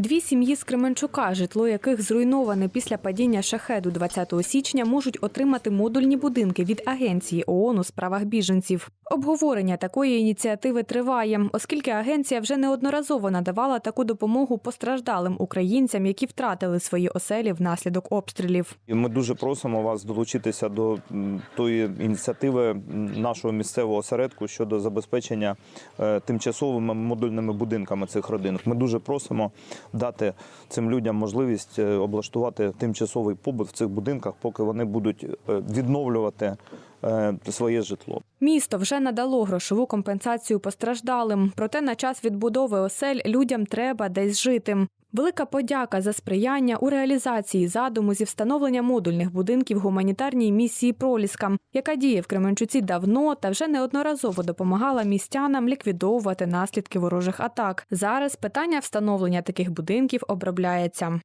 Дві сім'ї з Кременчука, житло яких зруйноване після падіння шахеду 20 січня, можуть отримати модульні будинки від агенції ООН у справах біженців. Обговорення такої ініціативи триває, оскільки агенція вже неодноразово надавала таку допомогу постраждалим українцям, які втратили свої оселі внаслідок обстрілів. Ми дуже просимо вас долучитися до тої ініціативи нашого місцевого осередку щодо забезпечення е, тимчасовими модульними будинками цих родин. Ми дуже просимо дати цим людям можливість е, облаштувати тимчасовий побут в цих будинках, поки вони будуть е, відновлювати е, своє житло. Місто вже надало грошову компенсацію постраждалим, проте на час відбудови осель людям треба десь жити. Велика подяка за сприяння у реалізації задуму зі встановлення модульних будинків гуманітарній місії Проліска, яка діє в Кременчуці давно та вже неодноразово допомагала містянам ліквідовувати наслідки ворожих атак. Зараз питання встановлення таких будинків обробляється.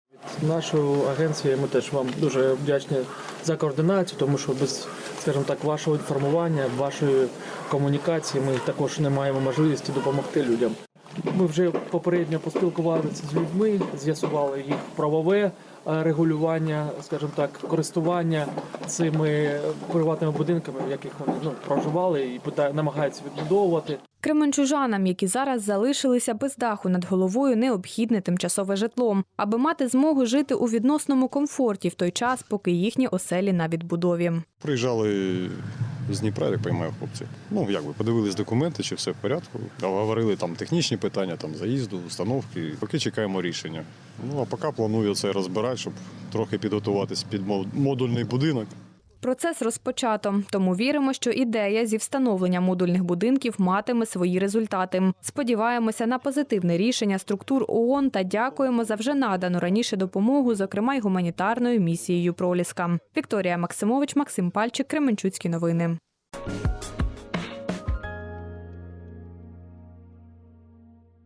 Нашою агенцією ми теж вам дуже вдячні за координацію, тому що без, скажімо так, вашого інформування, вашої комунікації ми також не маємо можливості допомогти людям. Ми вже попередньо поспілкувалися з людьми, з'ясували їх правове е, регулювання, скажімо так, користування цими приватними будинками, в яких вони ну, проживали і намагаються відбудовувати. Кременчужанам, які зараз залишилися без даху над головою, необхідне тимчасове житло, аби мати змогу жити у відносному комфорті в той час, поки їхні оселі на відбудові. Приїжджали з Дніпра, як поймаю хлопці. Ну, як би подивились документи, чи все в порядку. Говорили там технічні питання, там заїзду, установки. Поки чекаємо рішення. Ну а поки планую це розбирати, щоб трохи підготуватись під модульний будинок. Процес розпочато, тому віримо, що ідея зі встановлення модульних будинків матиме свої результати. Сподіваємося на позитивне рішення структур ООН та дякуємо за вже надану раніше допомогу, зокрема й гуманітарною місією Проліска. Вікторія Максимович, Максим Пальчик, Кременчуцькі новини.